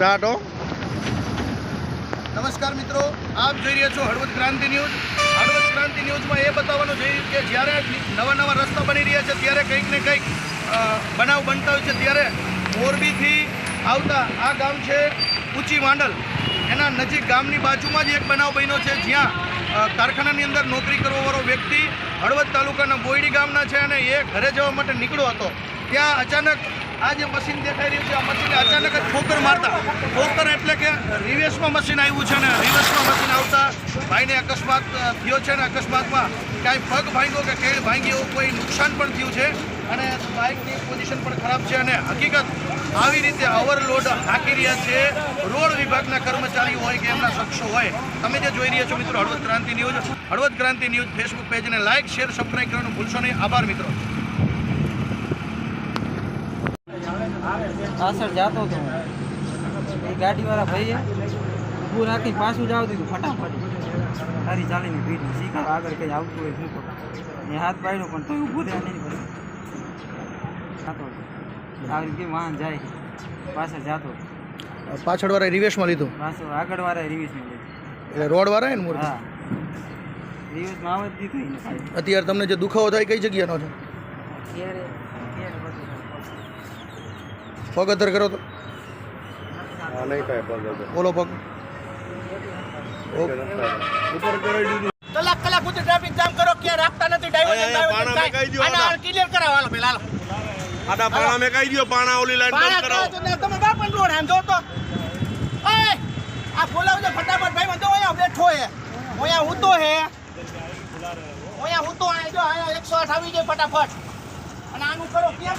Start, હો. નમસ્કાર મિત્રો, આપ જોઈ રહ્યા છો હળવદ ક્રાંતિ ન્યૂઝ. હળવદ ક્રાંતિ ન્યૂઝમાં એ બતાવવાનું જઈ કે જ્યારે નવા નવા રસ્તા બની રહ્યા છે, ત્યારે કંઈક ને કંઈક બનાવ બનતા હોય છે. ત્યારે મોરબીથી આવતા આ ગામ છે ઊંચી માંડલ. એના નજીક ગામની બાજુમાં જ એક બનાવ બન્યો છે, જ્યાં કારખાનાની અંદર નોકરી કરવાવાળો વ્યક્તિ હળવદ તાલુકાના બોયડી ગામના છે અને એ ઘરે જવા માટે નીકળ્યો હતો. ત્યાં અચાનક આ જે મશીન દેખાઈ રહ્યું છે, આ મશીનને અચાનક જ ઠોકર મારતા. ઠોકર એટલે કે રિવેશમાં મશીન આવ્યું છે ને રિવેશમાં મશીન આવતા ભાઈને અકસ્માત થયો છે ને અકસ્માતમાં કાંઈ પગ ભાંગ્યો કે કેળ ભાંગી એવું કોઈ નુકસાન પણ થયું છે અને બાઇકની પોઝિશન પણ ખરાબ છે અને હકીકત આવી રીતે ઓવરલોડ હાંકી રહ્યા છે રોડ વિભાગના કર્મચારીઓ હોય કે એમના શખ્સો હોય. તમે જે જોઈ રહ્યા છો મિત્રો Halvad Kranti news, Halvad Kranti news Facebook પેજને લાઇક શેર સબસ્ક્રાઈબ કરવાનું ભૂલશો નહીં. આભાર મિત્રો. પાછળ જાતો હતો. એ ગાડીવાળા ભાઈએ ઊભું રાખી પાછું જ આવતું હતું ફટાફટ. તારી ચાલીની ભીડ શીખા આગળ કંઈ આવતું હોય શું એ હાથ પાડ્યો પણ તોય ઊભું રહ્યા નહીં પછી. જાતો આવી રીતે વાહન જાય. પાછળ જાતો પાછળ વાળા રિવેશમાં લીધું? પાછળ આગળવાળાએ રિવેશમાં લીધું. એટલે રોડવાળા ને મૂર્તિ? હા. રિવેશમાં આવે જ દીધું અત્યારે તમને જે દુખાવો થાય કઈ જગ્યાનો છે? બધું પગ અધર કરો તો. ઓલો પગ કલાક કલાક સુધી ટ્રાફિક જામ કરો ક્યાં રાખતા નથી ડાયવર્ઝન આના ક્લિયર કરાવો હાલો પેલા હાલો. આડા પાણા મેં કહી દો પાણા ઓલી લાઈન બંધ કરાવો. તમે બાપન રોડ આમ જો તો. ઓય આ બોલાવજો ફટાફટ ભાઈ તો અહીંયા બેઠો હે. અહીંયા હું તો હે. અહીંયા હું તો અહીંયા જો અહીંયા એકસો આઠ આવી જાય ફટાફટ. અને આનું કરો ક્યાં?